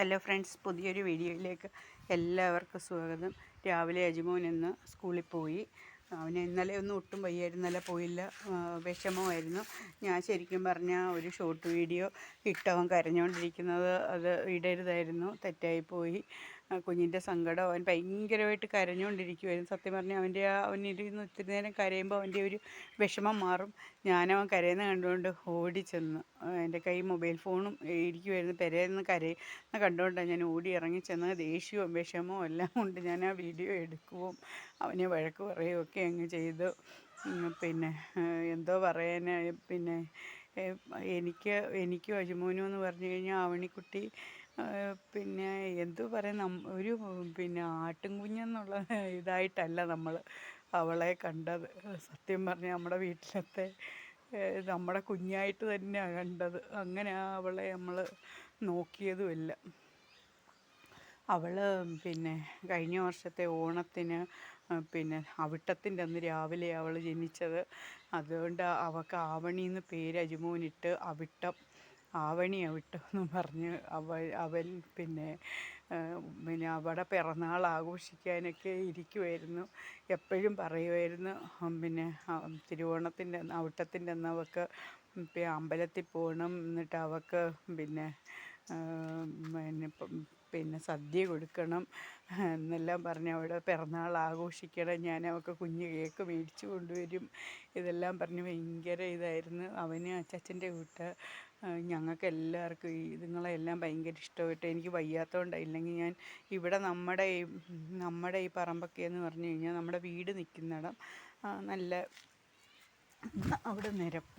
Hello friends പുതിയൊരു വീഡിയോയിലേക്ക് എല്ലാവർക്കും സ്വാഗതം. രാവിലെ അജിമോൻ ഇന്ന് സ്കൂളിൽ പോയി. അവന് ഇന്നലെ ഒന്നും ഒട്ടും വയ്യായിരുന്നു ഇന്നലെ പോയില്ല വിഷമമായിരുന്നു. ഞാൻ ശരിക്കും പറഞ്ഞാൽ ഒരു ഷോർട്ട് വീഡിയോ ഇട്ടവൻ കരഞ്ഞുകൊണ്ടിരിക്കുന്നത് അത് ഇടരുതായിരുന്നു തെറ്റായിപ്പോയി കുഞ്ഞിന്റെ സങ്കടം അവൻ ഭയങ്കരമായിട്ട് കരഞ്ഞുകൊണ്ടിരിക്കുമായിരുന്നു സത്യം പറഞ്ഞാൽ അവന്റെ ആ അവനിരുന്ന് ഒത്തിരി നേരം കരയുമ്പോൾ അവന്റെ ഒരു വിഷമം മാറും. ഞാനവൻ കരയുന്ന കണ്ടുകൊണ്ട് ഓടി ചെന്ന് എന്റെ കൈ മൊബൈൽ ഫോണും ഇരിക്കുമായിരുന്നു പെരയെന്ന് കരയുന്ന കണ്ടുകൊണ്ടാണ് ഞാൻ ഓടി ഇറങ്ങി ചെന്ന് ദേഷ്യവും വിഷമവും എല്ലാം കൊണ്ട് ഞാൻ ആ വീഡിയോ എടുക്കുകയും അവനെ വഴക്ക് പറയുകയും ഒക്കെ അങ്ങ് ചെയ്തു. പിന്നെ എന്തോ പറയാൻ പിന്നെ എനിക്ക് എനിക്ക് അജിമോനും എന്ന് പറഞ്ഞു കഴിഞ്ഞാൽ ആവണിക്കുട്ടി ആ, പിന്നെ എന്തു പറയാം ഒരു പിന്നെ ആട്ടും കുഞ്ഞെന്നുള്ള ഇതായിട്ടല്ല നമ്മൾ അവളെ കണ്ടത്. സത്യം പറഞ്ഞാൽ നമ്മുടെ വീട്ടിലത്തെ നമ്മുടെ കുഞ്ഞായിട്ട് തന്നെയാണ് കണ്ടത്. അങ്ങനെ അവളെ നമ്മൾ നോക്കിയതുമില്ല. അവൾ പിന്നെ കഴിഞ്ഞ വർഷത്തെ ഓണത്തിന് പിന്നെ അവിട്ടത്തിന്റെ അന്ന് രാവിലെ അവൾ ജനിച്ചത്. അതുകൊണ്ട് അവൾക്ക് ആവണി എന്ന് പേര് അജിമോനിട്ട് അവിട്ടം. ആവണി അവിട്ടം എന്ന് പറഞ്ഞ് അവ അവൻ പിന്നെ പിന്നെ അവിടെ പിറന്നാൾ ആഘോഷിക്കാനൊക്കെ ഇരിക്കുമായിരുന്നു എപ്പോഴും പറയുമായിരുന്നു പിന്നെ തിരുവോണത്തിന്റെ അവിട്ടത്തിന്റെ അന്ന് അവൾക്ക് അമ്പലത്തിൽ പോകണം എന്നിട്ട് അവൾക്ക് പിന്നെ പിന്നെ പിന്നെ സദ്യ കൊടുക്കണം എന്നെല്ലാം പറഞ്ഞ് അവിടെ പിറന്നാൾ ആഘോഷിക്കണം ഞാൻ അവൾക്ക് കുഞ്ഞ് കേക്ക് മേടിച്ചു കൊണ്ടുവരും. ഇതെല്ലാം പറഞ്ഞ് ഭയങ്കര ഇതായിരുന്നു. അവന് അച്ചച്ചന്റെ കൂട്ട് ഞങ്ങൾക്ക് എല്ലാവർക്കും ഈ ഇതുങ്ങളെ എല്ലാം ഭയങ്കര ഇഷ്ടമായിട്ട് എനിക്ക് വയ്യാത്തതുകൊണ്ട് ഇല്ലെങ്കിൽ ഞാൻ ഇവിടെ നമ്മുടെ ഈ നമ്മുടെ ഈ പറമ്പൊക്കെ എന്ന് പറഞ്ഞു കഴിഞ്ഞാൽ നമ്മുടെ വീട് നിൽക്കുന്നിടം നല്ല അവിടെ നിരപ്പ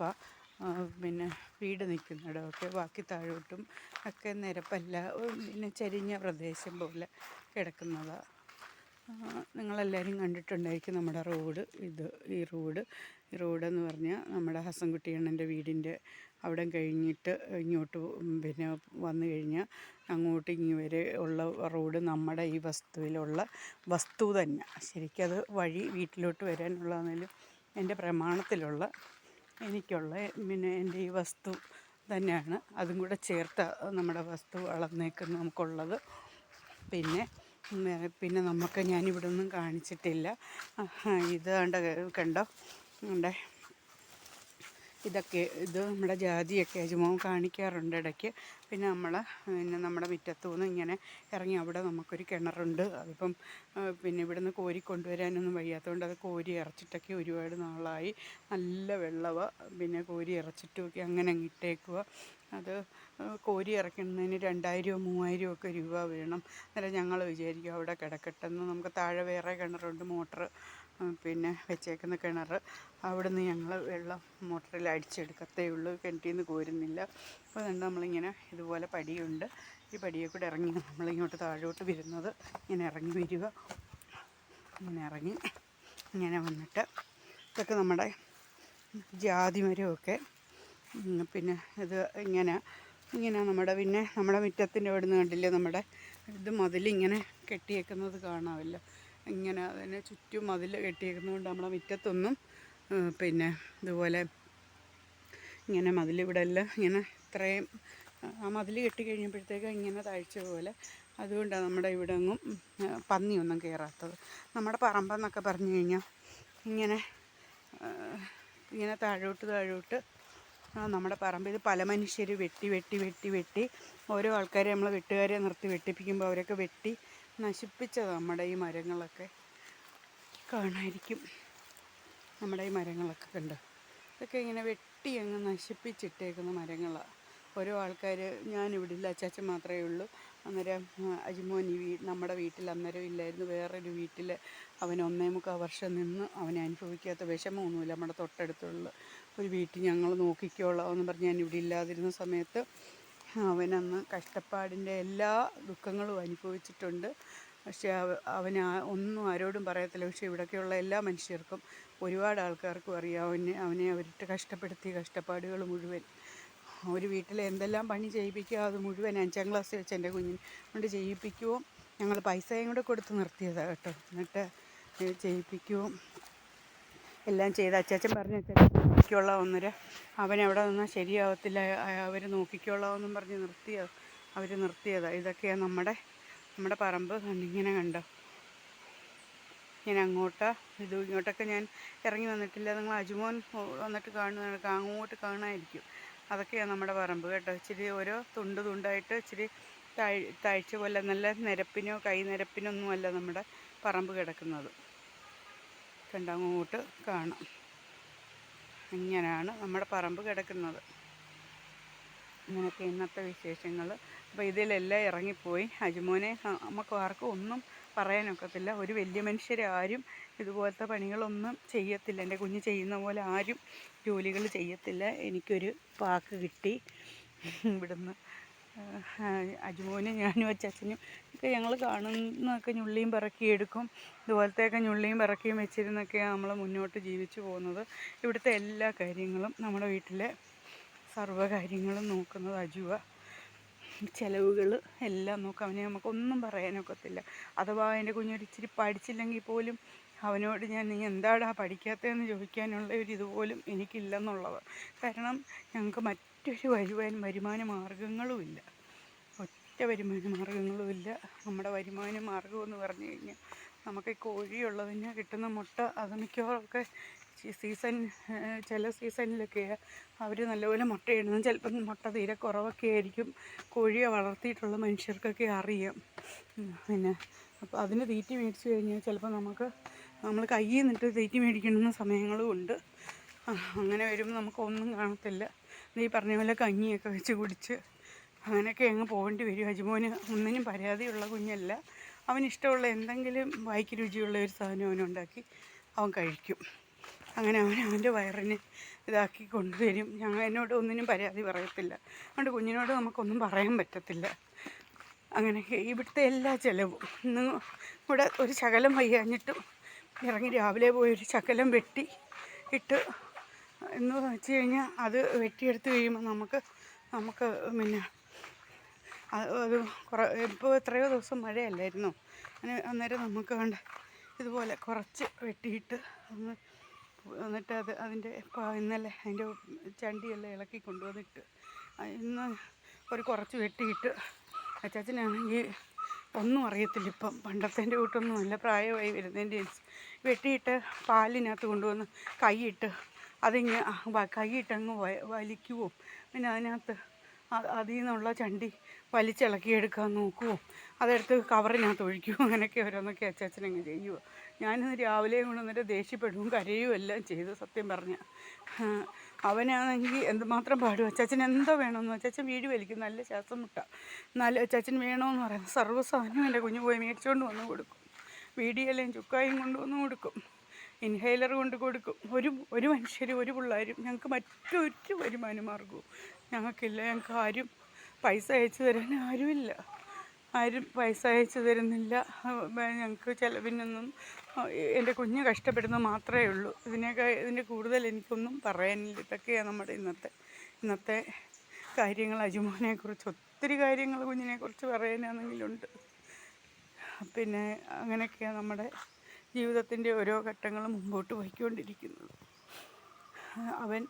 പിന്നെ വീട് നിൽക്കുന്നിടം നിൽക്കുന്നിടമൊക്കെ ബാക്കി താഴോട്ടും ഒക്കെ നിരപ്പല്ല പിന്നെ ചരിഞ്ഞ പ്രദേശം പോലെ കിടക്കുന്നതാണ് നിങ്ങളെല്ലാവരും കണ്ടിട്ടുണ്ടായിരിക്കും നമ്മുടെ റോഡ് ഇത് ഈ റോഡ്. ഈ റോഡെന്ന് പറഞ്ഞാൽ നമ്മുടെ ഹസൻകുട്ടി അണ്ണന്റെ വീടിന്റെ അവിടെ കഴിഞ്ഞിട്ട് ഇങ്ങോട്ട് പിന്നെ വന്നു കഴിഞ്ഞാൽ അങ്ങോട്ട് ഇങ്ങ് വരെ ഉള്ള റോഡ് നമ്മുടെ ഈ വസ്തുവിലുള്ള വസ്തു തന്നെ. ശരിക്കത് വഴി വീട്ടിലോട്ട് വരാനുള്ളതാണെങ്കിലും എന്റെ പ്രമാണത്തിലുള്ള എനിക്കുള്ള പിന്നെ എന്റെ ഈ വസ്തു തന്നെയാണ് അതും കൂടെ ചേർത്ത് നമ്മുടെ വസ്തു അളന്നേക്കുന്ന നമുക്കുള്ളത്. പിന്നെ പിന്നെ നമുക്ക് ഞാനിവിടെ ഒന്നും കാണിച്ചിട്ടില്ല ഇത് കണ്ട? കണ്ടോ? ഉണ്ടേ? ഇതൊക്കെ ഇത് നമ്മുടെ ജാതിയൊക്കെ അജുമോൻ കാണിക്കാറുണ്ട് ഇടയ്ക്ക്. പിന്നെ നമ്മൾ പിന്നെ നമ്മുടെ മുറ്റത്തു നിന്ന് ഇങ്ങനെ ഇറങ്ങി അവിടെ നമുക്കൊരു കിണറുണ്ട്. അതിപ്പം പിന്നെ ഇവിടുന്ന് കോരി കൊണ്ടുവരാനൊന്നും വയ്യാത്തതുകൊണ്ട് അത് കോരി ഇറച്ചിട്ടൊക്കെ ഒരുപാട് നാളായി. നല്ല വെള്ളവ. പിന്നെ കോരി ഇറച്ചിട്ടുമൊക്കെ അങ്ങനെ അങ്ങ് ഇട്ടേക്കുക അത് കോരി ഇറക്കുന്നതിന് രണ്ടായിരമോ മൂവായിരമോ ഒക്കെ രൂപ വേണം. അന്നേരം ഞങ്ങൾ വിചാരിക്കും അവിടെ കിടക്കട്ടെന്ന്. നമുക്ക് താഴെ വേറെ കിണറുണ്ട് മോട്ടർ പിന്നെ വെച്ചേക്കുന്ന കിണർ. അവിടുന്ന് ഞങ്ങൾ വെള്ളം മോട്ടറിൽ അടിച്ചെടുക്കത്തേ ഉള്ളൂ. കിണറ്റിൽ നിന്ന് കോരുന്നില്ല. അപ്പോൾ അതുകൊണ്ട് നമ്മളിങ്ങനെ ഇതുപോലെ പടിയുണ്ട്. ഈ പടിയെ കൂടെ ഇറങ്ങി നമ്മളിങ്ങോട്ട് താഴോട്ട് വരുന്നത്. ഇങ്ങനെ ഇറങ്ങി വരിക. ഇങ്ങനെ ഇറങ്ങി ഇങ്ങനെ വന്നിട്ട് ഇതൊക്കെ നമ്മുടെ ജാതി മരമൊക്കെ. പിന്നെ ഇത് ഇങ്ങനെ ഇങ്ങനെ നമ്മുടെ പിന്നെ നമ്മുടെ മുറ്റത്തിന്റെ അവിടെ നിന്ന് കണ്ടില്ലേ നമ്മുടെ ഇത് മതിലിങ്ങനെ കെട്ടിയേക്കുന്നത് കാണാമല്ലോ. ഇങ്ങനെ അതിനെ ചുറ്റും മതിൽ കെട്ടിയിരിക്കുന്നതുകൊണ്ട് നമ്മളെ മുറ്റത്തൊന്നും പിന്നെ ഇതുപോലെ ഇങ്ങനെ മതിൽ ഇവിടെ എല്ലാം ഇങ്ങനെ ഇത്രയും ആ മതിൽ കെട്ടി കഴിഞ്ഞപ്പോഴത്തേക്ക് ഇങ്ങനെ താഴ്ച പോലെ. അതുകൊണ്ടാണ് നമ്മുടെ ഇവിടെ ഒന്നും പന്നിയൊന്നും കയറാത്തത് നമ്മുടെ പറമ്പെന്നൊക്കെ പറഞ്ഞു കഴിഞ്ഞാൽ ഇങ്ങനെ ഇങ്ങനെ താഴോട്ട് താഴോട്ട് നമ്മുടെ പറമ്പിൽ ഇത് പല മനുഷ്യർ വെട്ടി വെട്ടി വെട്ടി വെട്ടി. ഓരോ ആൾക്കാരെ നമ്മൾ വെട്ടുകാരെ നിർത്തി വെട്ടിപ്പിക്കുമ്പോൾ അവരൊക്കെ വെട്ടി നശിപ്പിച്ചതാണ് നമ്മുടെ ഈ മരങ്ങളൊക്കെ. കാണായിരിക്കും നമ്മുടെ ഈ മരങ്ങളൊക്കെ കണ്ടോ? ഇതൊക്കെ ഇങ്ങനെ വെട്ടി അങ്ങ് നശിപ്പിച്ചിട്ടേക്കുന്ന മരങ്ങളാണ് ഓരോ ആൾക്കാർ ഞാനിവിടെ ഇല്ല അച്ചാച്ചൻ മാത്രമേ ഉള്ളൂ. അന്നേരം അജിമോനി വീ നമ്മുടെ വീട്ടിൽ അന്നേരം ഇല്ലായിരുന്നു. വേറൊരു വീട്ടിൽ അവൻ ഒന്നേ മുക്കാൽ വർഷം നിന്ന് അവനെ അനുഭവിക്കാത്ത വിഷമമൊന്നുമില്ല. നമ്മുടെ തൊട്ടടുത്തുള്ള ഒരു വീട്ടിൽ ഞങ്ങൾ നോക്കിക്കോളാം എന്ന് പറഞ്ഞ് ഞാൻ ഇവിടെ ഇല്ലാതിരുന്ന സമയത്ത് അവനന്ന് കഷ്ടപ്പാടിന്റെ എല്ലാ ദുഃഖങ്ങളും അനുഭവിച്ചിട്ടുണ്ട്. പക്ഷേ അവ അവൻ ഒന്നും ആരോടും പറയത്തില്ല. പക്ഷേ ഇവിടെയൊക്കെയുള്ള എല്ലാ മനുഷ്യർക്കും ഒരുപാട് ആൾക്കാർക്കും അറിയാം അവനെ അവനെ അവരിട്ട് കഷ്ടപ്പെടുത്തി കഷ്ടപ്പാടുകൾ മുഴുവൻ. ഒരു വീട്ടിൽ എന്തെല്ലാം പണി ചെയ്യിപ്പിക്കുക അത് മുഴുവൻ അഞ്ചാം ക്ലാസ് വെച്ച് എന്റെ കുഞ്ഞിനെ കൊണ്ട് ചെയ്യിപ്പിക്കുകയും ഞങ്ങൾ പൈസയും കൂടെ കൊടുത്ത് നിർത്തിയതാണ് കേട്ടോ. എന്നിട്ട് ഏ, ചെയ്യിപ്പിക്കുമോ എല്ലാം ചെയ്ത് അച്ചാച്ചൻ പറഞ്ഞു അച്ചാച്ചൻ നോക്കിക്കൊള്ളാം ഒന്നര. അവൻ അവിടെ നിന്നാൽ ശരിയാവത്തില്ല. അവർ നോക്കിക്കൊള്ളാമെന്നും പറഞ്ഞ് നിർത്തിയ അവർ നിർത്തിയതാണ് ഇതൊക്കെയാണ് നമ്മുടെ നമ്മുടെ പറമ്പ് ഇങ്ങനെ കണ്ടോ? ഞാൻ അങ്ങോട്ട് ഇത് ഇങ്ങോട്ടൊക്കെ ഞാൻ ഇറങ്ങി വന്നിട്ടില്ല. നിങ്ങൾ അജുമോൻ വന്നിട്ട് കാണുന്ന അങ്ങോട്ട് കാണാമായിരിക്കും അതൊക്കെയാണ് നമ്മുടെ പറമ്പ് കേട്ടോ. ഇച്ചിരി ഓരോ തുണ്ട് തുണ്ടായിട്ട് ഇച്ചിരി താഴ് താഴ്ച പോലെ നല്ല നിരപ്പിനോ കൈ നിരപ്പിനൊന്നും അല്ല നമ്മുടെ പറമ്പ് കിടക്കുന്നത്. കണ്ട അങ്ങോട്ട് കാണാം. ഇങ്ങനെയാണ് നമ്മുടെ പറമ്പ് കിടക്കുന്നത്. ഇങ്ങനെയൊക്കെ ഇന്നത്തെ വിശേഷങ്ങൾ. അപ്പോൾ ഇതിലെല്ലാം ഇറങ്ങിപ്പോയി. അജുമോനെ നമുക്ക് ആർക്കും ഒന്നും പറയാനൊക്കത്തില്ല ഒരു വലിയ മനുഷ്യരാരും ഇതുപോലത്തെ പണികളൊന്നും ചെയ്യത്തില്ല. എന്റെ കുഞ്ഞ് ചെയ്യുന്ന പോലെ ആരും ജോലികൾ ചെയ്യത്തില്ല. എനിക്കൊരു പാക്ക് കിട്ടി. ഇവിടുന്ന് അജുമോന് ഞാനും അച്ചാച്ചനും ഒക്കെ ഞങ്ങൾ കാണുന്നതൊക്കെ ഞുള്ളിയും പറക്കിയെടുക്കും ഇതുപോലത്തെയൊക്കെ ഞുള്ളിയും പറക്കിയും വെച്ചിരുന്നൊക്കെയാണ് നമ്മൾ മുന്നോട്ട് ജീവിച്ചു പോകുന്നത്. ഇവിടുത്തെ എല്ലാ കാര്യങ്ങളും നമ്മുടെ വീട്ടിലെ സർവ കാര്യങ്ങളും നോക്കുന്നത് അജുവ. ചിലവുകൾ എല്ലാം നോക്കും. അവനെ നമുക്കൊന്നും പറയാനൊക്കത്തില്ല. അഥവാ എന്റെ കുഞ്ഞൊരു ഇച്ചിരി പഠിച്ചില്ലെങ്കിൽ പോലും അവനോട് ഞാൻ നീ എന്താടാ പഠിക്കാത്തതെന്ന് ചോദിക്കാനുള്ള ഒരു ഇതുപോലും എനിക്കില്ലെന്നുള്ളത് കാരണം ഞങ്ങൾക്ക് മറ്റൊരു വരുവാൻ വരുമാന മാർഗങ്ങളുമില്ല. ഒറ്റ വരുമാന മാർഗങ്ങളുമില്ല. നമ്മുടെ വരുമാന മാർഗമെന്ന് പറഞ്ഞു കഴിഞ്ഞാൽ നമുക്ക് കോഴിയുള്ളതിന് കിട്ടുന്ന മുട്ട അത് മിക്കവാറൊക്കെ സീസൺ ചില സീസണിലൊക്കെ അവർ നല്ലപോലെ മുട്ടയിടുന്നു ചിലപ്പം മുട്ട തീരെ കുറവൊക്കെ ആയിരിക്കും. കോഴിയെ വളർത്തിയിട്ടുള്ള മനുഷ്യർക്കൊക്കെ അറിയാം. പിന്നെ അപ്പോൾ അതിന് തീറ്റ മേടിച്ച് കഴിഞ്ഞാൽ ചിലപ്പോൾ നമുക്ക് നമ്മൾ കയ്യിൽ നിന്നിട്ട് തീറ്റ മേടിക്കണമെന്ന സമയങ്ങളും ഉണ്ട്. അങ്ങനെ വരുമ്പോൾ നമുക്കൊന്നും കാണത്തില്ല. ഈ പറഞ്ഞ പോലെ കഞ്ഞിയൊക്കെ വെച്ച് കുടിച്ച് അങ്ങനെയൊക്കെ അങ്ങ് പോകേണ്ടി വരും. അജിമോന് ഒന്നിനും പരാതിയുള്ള കുഞ്ഞല്ല. അവനിഷ്ടമുള്ള എന്തെങ്കിലും വായിക്ക് രുചിയുള്ള ഒരു സാധനം അവനുണ്ടാക്കി അവൻ കഴിക്കും. അങ്ങനെ അവൻ അവന്റെ വയറിനെ ഇതാക്കി കൊണ്ടുവരും. ഞങ്ങൾ എന്നോട് ഒന്നിനും പരാതി പറയത്തില്ല. അതുകൊണ്ട് കുഞ്ഞിനോട് നമുക്കൊന്നും പറയാൻ പറ്റത്തില്ല. അങ്ങനെ ഇവിടുത്തെ എല്ലാ ചിലവും. ഇന്ന് ഇവിടെ ഒരു ശകലം വയ്യാഞ്ഞിട്ടും ഇറങ്ങി രാവിലെ പോയി ഒരു ശകലം വെട്ടി ഇട്ട് എന്ന് വെച്ച് കഴിഞ്ഞാൽ അത് വെട്ടിയെടുത്ത് കഴിയുമ്പോൾ നമുക്ക് നമുക്ക് പിന്നെ അത് കുറേ ഇപ്പോൾ എത്രയോ ദിവസം മഴയല്ലായിരുന്നു. അങ്ങനെ അന്നേരം നമുക്ക് വേണ്ട ഇതുപോലെ കുറച്ച് വെട്ടിയിട്ട് ഒന്ന് എന്നിട്ട് അത് അതിന്റെ ഇന്നലെ അതിന്റെ ചണ്ടിയെല്ലാം ഇളക്കി കൊണ്ടുവന്നിട്ട് ഇന്ന് ഒരു കുറച്ച് വെട്ടിയിട്ട് അച്ചാച്ചനാണെങ്കിൽ ഒന്നും അറിയത്തില്ല ഇപ്പം. പണ്ടത്തേന്റെ കൂട്ടൊന്നും നല്ല പ്രായമായി വരുന്നതിന്റെ വെട്ടിയിട്ട് പാലിനകത്ത് കൊണ്ടുവന്ന് കൈയിട്ട് അതിങ്ങനെ കൈയിട്ടങ്ങ് വലിക്കുവോ? പിന്നെ അതിനകത്ത് അതിൽ നിന്നുള്ള ചണ്ടി വലിച്ചിളക്കിയെടുക്കാൻ നോക്കുമോ അതെടുത്ത് കവറിനകത്ത് ഒഴിക്കുമോ അങ്ങനെയൊക്കെ ഓരോന്നൊക്കെ അച്ചാച്ചനങ്ങ് ചെയ്യുമോ ഞാനിന്ന് രാവിലെ കൊണ്ടുവന്നിട്ട് ദേഷ്യപ്പെടുകയും കരയുകയും എല്ലാം ചെയ്തു സത്യം പറഞ്ഞ. അവനാണെങ്കിൽ എന്തുമാത്രം പാടും? അച്ചാച്ചൻ എന്തോ വേണമെന്ന് അച്ചാച്ചൻ വീട് വലിക്കും. നല്ല ശ്വാസം മുട്ട. നല്ല അച്ചാച്ചൻ വേണമെന്ന് പറയുന്നത് സർവസാധനവും എന്റെ കുഞ്ഞു പോയി മേടിച്ചുകൊണ്ട് വന്ന് കൊടുക്കും. വീടിയെല്ലാം ചുക്കായും കൊണ്ടുവന്ന് കൊടുക്കും. ഇൻഹേലർ കൊണ്ട് കൊടുക്കും. ഒരു ഒരു മനുഷ്യരും ഒരു പിള്ളേരും. ഞങ്ങൾക്ക് മറ്റൊരു വരുമാന മാർഗവും ഞങ്ങൾക്കില്ല. ഞങ്ങൾക്ക് ആരും പൈസ അയച്ചു തരാൻ ആരുമില്ല. ആരും പൈസ അയച്ചു തരുന്നില്ല. ഞങ്ങൾക്ക് ചിലവിനൊന്നും എന്റെ കുഞ്ഞ് കഷ്ടപ്പെടുന്നത് മാത്രമേ ഉള്ളൂ. ഇതിനൊക്കെ ഇതിന്റെ കൂടുതൽ എനിക്കൊന്നും പറയാനില്ല. ഇതൊക്കെയാണ് നമ്മുടെ ഇന്നത്തെ ഇന്നത്തെ കാര്യങ്ങൾ. അജുമോനെക്കുറിച്ച് ഒത്തിരി കാര്യങ്ങൾ കുഞ്ഞിനെക്കുറിച്ച് പറയാനാണെങ്കിലുണ്ട്. പിന്നെ അങ്ങനെയൊക്കെയാണ് നമ്മുടെ ജീവിതത്തിന്റെ ഓരോ ഘട്ടങ്ങളും മുമ്പോട്ട് പോയിക്കൊണ്ടിരിക്കുന്നത് അവൻ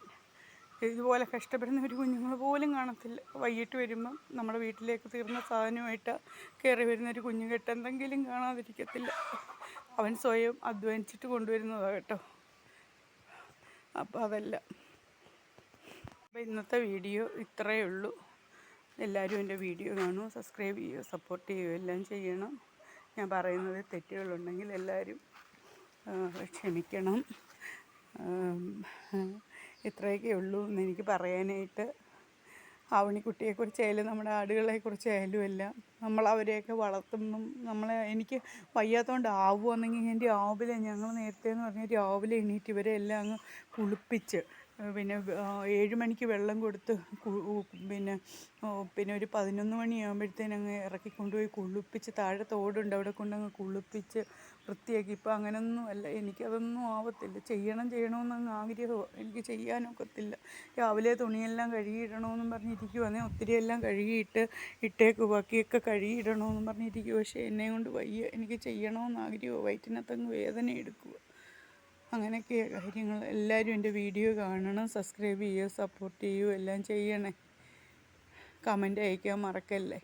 ഇതുപോലെ കഷ്ടപ്പെടുന്ന ഒരു കുഞ്ഞുങ്ങൾ പോലും കാണത്തില്ല. വൈകിട്ട് വരുമ്പം നമ്മുടെ വീട്ടിലേക്ക് തീർന്ന സാധനമായിട്ട് കയറി വരുന്ന ഒരു കുഞ്ഞു കുഞ്ഞുകെട്ട് എന്തെങ്കിലും കാണാതിരിക്കത്തില്ല. അവൻ സ്വയം അധ്വാനിച്ചിട്ട് കൊണ്ടുവരുന്നതാണ് കേട്ടോ. അപ്പോൾ അതല്ല. അപ്പോൾ ഇന്നത്തെ വീഡിയോ ഇത്രയേ ഉള്ളൂ. എല്ലാവരും എന്റെ വീഡിയോ കാണുമോ സബ്സ്ക്രൈബ് ചെയ്യുമോ സപ്പോർട്ട് ചെയ്യുമോ എല്ലാം ചെയ്യണം. ഞാൻ പറയുന്നത് തെറ്റുകളുണ്ടെങ്കിൽ എല്ലാവരും ക്ഷമിക്കണം. ഇത്രയൊക്കെ ഉള്ളൂ എന്ന് എനിക്ക് പറയാനായിട്ട്. ആവണിക്കുട്ടിയെക്കുറിച്ചായാലും നമ്മുടെ ആടുകളെക്കുറിച്ചായാലും എല്ലാം നമ്മൾ അവരെയൊക്കെ വളർത്തുമ്പം നമ്മളെ എനിക്ക് വയ്യാത്തതുകൊണ്ട് ആവുമെന്നെങ്കിൽ ഞാൻ രാവിലെ ഞങ്ങൾ നേരത്തെ എന്ന് പറഞ്ഞാൽ രാവിലെ എണീറ്റ് ഇവരെ എല്ലാം അങ്ങ് കുളിപ്പിച്ച് പിന്നെ ഏഴ് മണിക്ക് വെള്ളം കൊടുത്ത് പിന്നെ പിന്നെ ഒരു പതിനൊന്ന് മണിയാകുമ്പോഴത്തേന് അങ്ങ് ഇറക്കി കൊണ്ടുപോയി കുളിപ്പിച്ച് താഴെ തോടുണ്ട്. അവിടെ കൊണ്ടങ്ങ് കുളിപ്പിച്ച് വൃത്തിയാക്കി. ഇപ്പം അങ്ങനെയൊന്നും അല്ല. എനിക്കതൊന്നും ആവത്തില്ല. ചെയ്യണം ചെയ്യണമെന്ന് അങ്ങ് ആഗ്രഹമാണ് എനിക്ക് ചെയ്യാനൊക്കത്തില്ല. രാവിലെ തുണിയെല്ലാം കഴുകിയിടണമെന്നും പറഞ്ഞിരിക്കുവാണെങ്കിൽ ഒത്തിരി എല്ലാം കഴുകിയിട്ട് ഇട്ടേക്ക്. ബാക്കിയൊക്കെ കഴുകിയിടണമെന്നും പറഞ്ഞിരിക്കുക പക്ഷേ എന്നെ കൊണ്ട് വയ്യ. എനിക്ക് ചെയ്യണമെന്ന് ആഗ്രഹമാണ്. വയറ്റിനകത്തങ്ങ് വേദന എടുക്കുക അങ്ങനെയൊക്കെയാണ് കാര്യങ്ങൾ എല്ലാവരും എന്റെ വീഡിയോ കാണണം സബ്സ്ക്രൈബ് ചെയ്യുക സപ്പോർട്ട് ചെയ്യുക എല്ലാം ചെയ്യണേ. കമന്റ് അയക്കാൻ മറക്കല്ലേ?